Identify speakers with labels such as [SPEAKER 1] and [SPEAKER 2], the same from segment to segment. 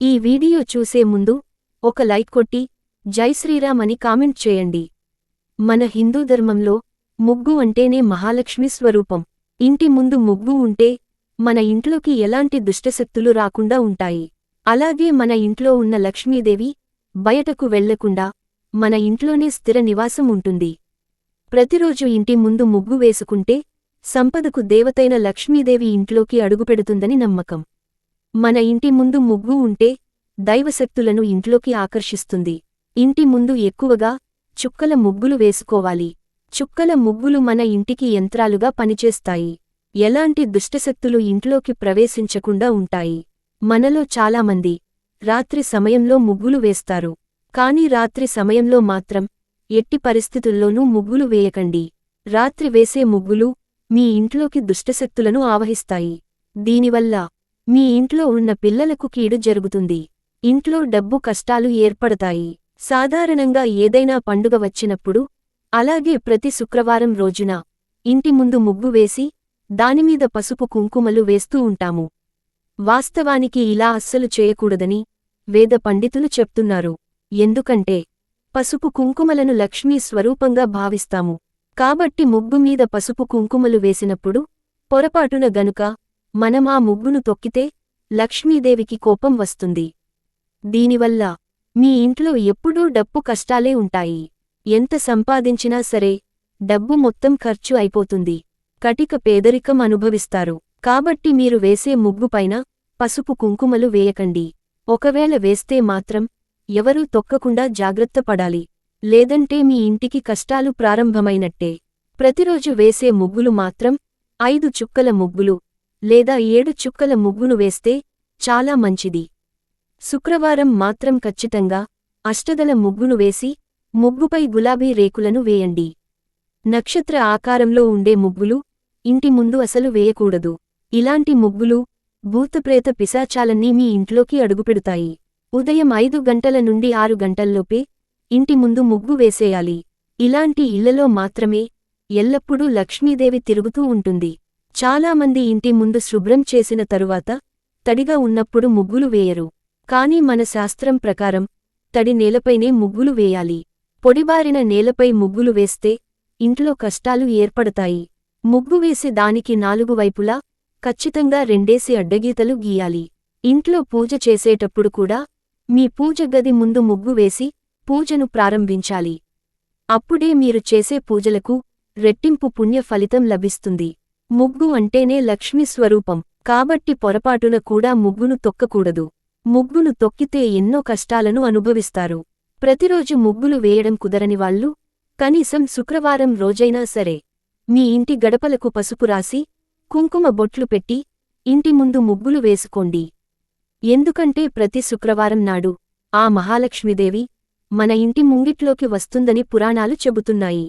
[SPEAKER 1] ఈ వీడియో చూసే ముందు ఒక లైక్ కొట్టి జై శ్రీరామ్ అని కామెంట్ చేయండి. మన హిందూ ధర్మంలో ముగ్గు అంటేనే మహాలక్ష్మి స్వరూపం. ఇంటి ముందు ముగ్గు ఉంటే మన ఇంట్లోకి ఎలాంటి దుష్టశక్తులు రాకుండా ఉంటాయి. అలాగే మన ఇంట్లో ఉన్న లక్ష్మీదేవి బయటకు వెళ్ళకుండా మన ఇంట్లోనే స్థిర నివాసం ఉంటుంది. ప్రతిరోజు ఇంటి ముందు ముగ్గు వేసుకుంటే సంపదకు దేవతైన లక్ష్మీదేవి ఇంట్లోకి అడుగుపెడుతుందని నమ్మకం. మన ఇంటి ముందు ముగ్గు ఉంటే దైవశక్తులను ఇంట్లోకి ఆకర్షిస్తుంది. ఇంటి ముందు ఎక్కువగా చుక్కల ముగ్గులు వేసుకోవాలి. చుక్కల ముగ్గులు మన ఇంటికి యంత్రాలుగా పనిచేస్తాయి. ఎలాంటి దుష్టశక్తులు ఇంట్లోకి ప్రవేశించకుండా ఉంటాయి. మనలో చాలామంది రాత్రి సమయంలో ముగ్గులు వేస్తారు. కాని రాత్రి సమయంలో మాత్రం ఎట్టి పరిస్థితుల్లోనూ ముగ్గులు వేయకండి. రాత్రి వేసే ముగ్గులు మీ ఇంట్లోకి దుష్టశక్తులను ఆవహిస్తాయి. దీనివల్ల మీ ఇంట్లో ఉన్న పిల్లలకు కీడు జరుగుతుంది. ఇంట్లో డబ్బు కష్టాలు ఏర్పడతాయి. సాధారణంగా ఏదైనా పండుగ వచ్చినప్పుడు అలాగే ప్రతి శుక్రవారం రోజున ఇంటి ముందు ముగ్గు వేసి దానిమీద పసుపు కుంకుమలు వేస్తూ ఉంటాము. వాస్తవానికి ఇలా అస్సలు చేయకూడదని వేద పండితులు చెప్తున్నారు. ఎందుకంటే పసుపు కుంకుమలను లక్ష్మీ స్వరూపంగా భావిస్తాము. కాబట్టి ముగ్గు మీద పసుపు కుంకుమలు వేసినప్పుడు పొరపాటున గనుక మనం ఆ ముగ్గును తొక్కితే లక్ష్మీదేవికి కోపం వస్తుంది. దీనివల్ల మీ ఇంట్లో ఎప్పుడూ డబ్బు కష్టాలే ఉంటాయి. ఎంత సంపాదించినా సరే డబ్బు మొత్తం ఖర్చు అయిపోతుంది. కటిక పేదరికం అనుభవిస్తారు. కాబట్టి మీరు వేసే ముగ్గుపైన పసుపు కుంకుమలు వేయకండి. ఒకవేళ వేస్తే మాత్రం ఎవరూ తొక్కకుండా జాగ్రత్త పడాలి. లేదంటే మీ ఇంటికి కష్టాలు ప్రారంభమైనట్టే. ప్రతిరోజు వేసే ముగ్గులు మాత్రం ఐదు చుక్కల ముగ్గులు లేదా ఏడు చుక్కల ముగ్గును వేస్తే చాలా మంచిది. శుక్రవారం మాత్రం ఖచ్చితంగా అష్టదల ముగ్గును వేసి ముగ్గుపై గులాబీ రేకులను వేయండి. నక్షత్ర ఆకారంలో ఉండే ముగ్గులు ఇంటి ముందు అసలు వేయకూడదు. ఇలాంటి ముగ్గులు భూతప్రేత పిశాచాలన్నీ మీ ఇంట్లోకి అడుగుపెడుతాయి. ఉదయం ఐదు గంటల నుండి ఆరు గంటల్లోపే ఇంటి ముందు ముగ్గు వేసేయాలి. ఇలాంటి ఇళ్ళలో మాత్రమే ఎల్లప్పుడూ లక్ష్మీదేవి తిరుగుతూ ఉంటుంది. చాలామంది ఇంటి ముందు శుభ్రం చేసిన తరువాత తడిగా ఉన్నప్పుడు ముగ్గులు వేయరు. కాని మన శాస్త్రం ప్రకారం తడి నేలపైనే ముగ్గులు వేయాలి. పొడిబారిన నేలపై ముగ్గులు వేస్తే ఇంట్లో కష్టాలు ఏర్పడతాయి. ముగ్గు వేసి దానికి నాలుగు వైపులా ఖచ్చితంగా రెండేసి అడ్డగీతలు గీయాలి. ఇంట్లో పూజ చేసేటప్పుడు కూడా మీ పూజ గది ముందు ముగ్గు వేసి పూజను ప్రారంభించాలి. అప్పుడే మీరు చేసే పూజలకు రెట్టింపు పుణ్య ఫలితం లభిస్తుంది. ముగ్గు అంటేనే లక్ష్మీ స్వరూపం. కాబట్టి పొరపాటున కూడా ముగ్గును తొక్కకూడదు. ముగ్గును తొక్కితే ఎన్నో కష్టాలను అనుభవిస్తారు. ప్రతిరోజు ముగ్గులు వేయడం కుదరని వాళ్ళు కనీసం శుక్రవారం రోజైనా సరే మీ ఇంటి గడపలకు పసుపు రాసి కుంకుమ బొట్లు పెట్టి ఇంటి ముందు ముగ్గులు వేసుకోండి. ఎందుకంటే ప్రతి శుక్రవారం నాడు ఆ మహాలక్ష్మీదేవి మన ఇంటి ముంగిట్లోకి వస్తుందని పురాణాలు చెబుతున్నాయి.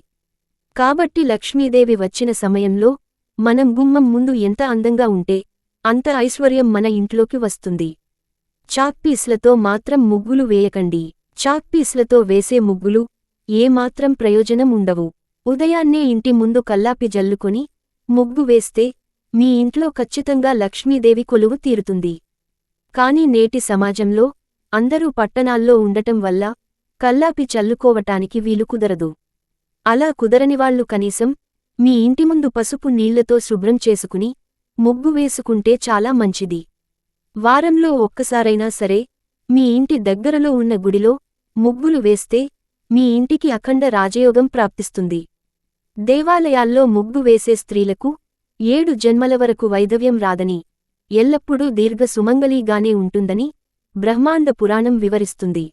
[SPEAKER 1] కాబట్టి లక్ష్మీదేవి వచ్చిన సమయంలో మనం గుమ్మం ముందు ఎంత అందంగా ఉంటే అంత ఐశ్వర్యం మన ఇంట్లోకి వస్తుంది. చాక్పీస్లతో మాత్రం ముగ్గులు వేయకండి. చాక్పీస్లతో వేసే ముగ్గులు ఏమాత్రం ప్రయోజనం ఉండవు. ఉదయాన్నే ఇంటి ముందు కల్లాపి జల్లుకొని ముగ్గు వేస్తే మీ ఇంట్లో ఖచ్చితంగా లక్ష్మీదేవి కొలువు తీరుతుంది. కాని నేటి సమాజంలో అందరూ పట్టణాల్లో ఉండటం వల్ల కల్లాపి చల్లుకోవటానికి వీలు కుదరదు. అలా కుదరనివాళ్ళు కనీసం మీ ఇంటి ముందు పసుపు నీళ్ళతో శుభ్రం చేసుకుని ముగ్గు వేసుకుంటే చాలా మంచిది. వారంలో ఒక్కసారైనా సరే మీ ఇంటి దగ్గరలో ఉన్న గుడిలో ముగ్గులు వేస్తే మీ ఇంటికి అఖండ రాజయోగం ప్రాప్తిస్తుంది. దేవాలయాల్లో ముగ్గు వేసే స్త్రీలకు ఏడు జన్మల వరకు వైదవ్యం రాదని ఎల్లప్పుడూ దీర్ఘ సుమంగళీగానే ఉంటుందని బ్రహ్మాండ పురాణం వివరిస్తుంది.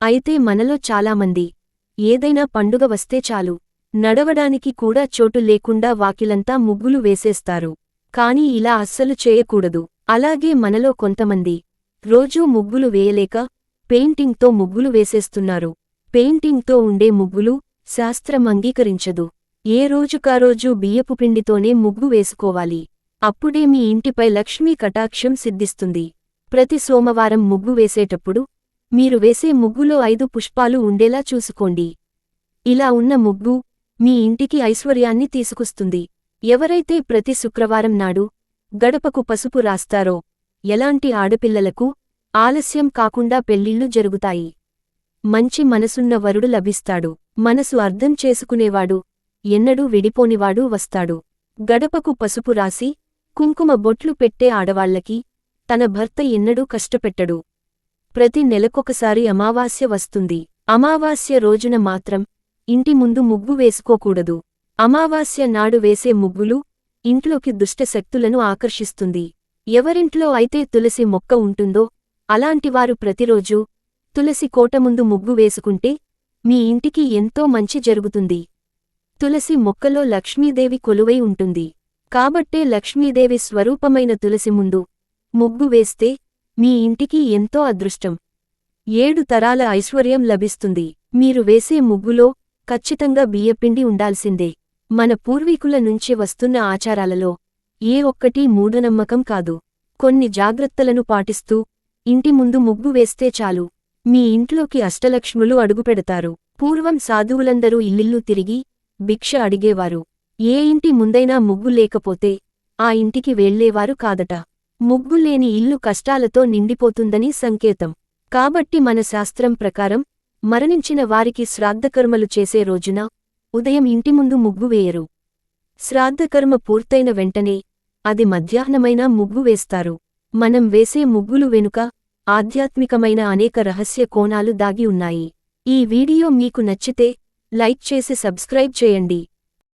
[SPEAKER 1] అయితే మనలో చాలామంది ఏదైనా పండుగ వస్తే చాలు. నడవడానికి కూడా చోటు లేకుండా వాకిలంతా ముగ్గులు వేసేస్తారు. కాని ఇలా అస్సలు చేయకూడదు. అలాగే మనలో కొంతమంది రోజూ ముగ్గులు వేయలేక పెయింటింగ్తో ముగ్గులు వేసేస్తున్నారు. పెయింటింగ్తో ఉండే ముగ్గులు శాస్త్రం అంగీకరించదు. ఏ రోజుకారోజు బియ్యపు పిండితోనే ముగ్గు వేసుకోవాలి. అప్పుడే మీ ఇంటిపై లక్ష్మీ కటాక్షం సిద్ధిస్తుంది. ప్రతి సోమవారం ముగ్గు వేసేటప్పుడు మీరు వేసే ముగ్గులో ఐదు పుష్పాలు ఉండేలా చూసుకోండి. ఇలా ఉన్న ముగ్గు మీ ఇంటికి ఐశ్వర్యాన్ని తీసుకొస్తుంది. ఎవరైతే ప్రతి శుక్రవారం నాడు గడపకు పసుపు రాస్తారో ఎలాంటి ఆడపిల్లలకు ఆలస్యం కాకుండా పెళ్ళిళ్ళు జరుగుతాయి. మంచి మనసున్న వరుడు లభిస్తాడు. మనసు అర్థం చేసుకునేవాడు ఎన్నడూ విడిపోనివాడు వస్తాడు. గడపకు పసుపు రాసి కుంకుమ బొట్లు పెట్టే ఆడవాళ్ళకి తన భర్త ఎన్నడూ కష్టపెట్టడు. ప్రతి నెలకొకసారి అమావాస్య వస్తుంది. అమావాస్య రోజున మాత్రం ఇంటి ముందు ముగ్గు వేసుకోకూడదు. అమావాస్య నాడు వేసే ముగ్గులు ఇంట్లోకి దుష్టశక్తులను ఆకర్షిస్తుంది. ఎవరింట్లో అయితే తులసి మొక్క ఉంటుందో అలాంటివారు ప్రతిరోజూ తులసి కోట ముందు ముగ్గు వేసుకుంటే మీ ఇంటికి ఎంతో మంచి జరుగుతుంది. తులసి మొక్కలో లక్ష్మీదేవి కొలువై ఉంటుంది. కాబట్టే లక్ష్మీదేవి స్వరూపమైన తులసి ముందు ముగ్గు వేస్తే మీ ఇంటికి ఎంతో అదృష్టం. ఏడు తరాల ఐశ్వర్యం లభిస్తుంది. మీరు వేసే ముగ్గులో ఖచ్చితంగా బియ్యపిండి ఉండాల్సిందే. మన పూర్వీకుల నుంచి వస్తున్న ఆచారాలలో ఏ ఒక్కటీ మూఢనమ్మకం కాదు. కొన్ని జాగ్రత్తలను పాటిస్తూ ఇంటి ముందు ముగ్గు వేస్తే చాలు. మీ ఇంట్లోకి అష్టలక్ష్ములు అడుగుపెడతారు. పూర్వం సాధువులందరూ ఇల్లిల్లు తిరిగి భిక్ష అడిగేవారు. ఏ ఇంటి ముందైనా ముగ్గు లేకపోతే ఆ ఇంటికి వెళ్ళేవారు కాదట. ముగ్గులేని ఇల్లు కష్టాలతో నిండిపోతుందని సంకేతం. కాబట్టి మన శాస్త్రం ప్రకారం మరణించిన వారికి శ్రాద్ధకర్మలు చేసే రోజున ఉదయం ఇంటి ముందు ముగ్గు వేయరు. శ్రాద్ధకర్మ పూర్తయిన వెంటనే అది మధ్యాహ్నమైనా ముగ్గు వేస్తారు. మనం వేసే ముగ్గులు వెనుక ఆధ్యాత్మికమైన అనేక రహస్య కోణాలు దాగి ఉన్నాయి. ఈ వీడియో మీకు నచ్చితే లైక్ చేసి సబ్స్క్రైబ్ చేయండి.